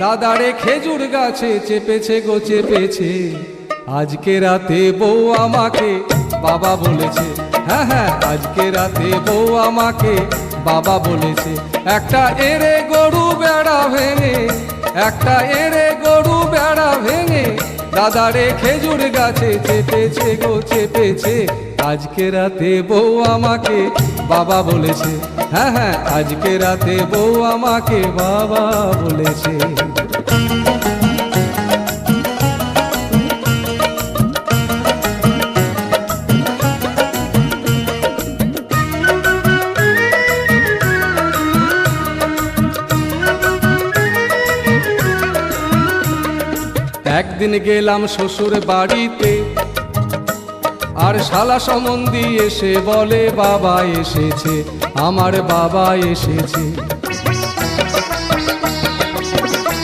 দাদারে খেজুর গাছে চেপেছে গো, চেপেছে। আজকে রাতে বউ আমাকে, বাবা বলেছে হ্যাঁ হ্যাঁ আজকে রাতে বউ আমাকে, বাবা বলেছে, একটা এরে গরু বেড়া ভেঙে, একটা এরে গরু বেড়া দাদারে খেজুর গাছে চেপেছে গো, চেপেছে। আজকে রাতে বউ আমাকে, বাবা বলেছে হ্যাঁ হ্যাঁ আজকে রাতে বউ আমাকে, বাবা বলেছে। একদিন গেলাম শ্বশুর বাড়িতে আর শালা সম্বন্ধী এসে বলে বাবা এসেছে আমার বাবা এসেছে।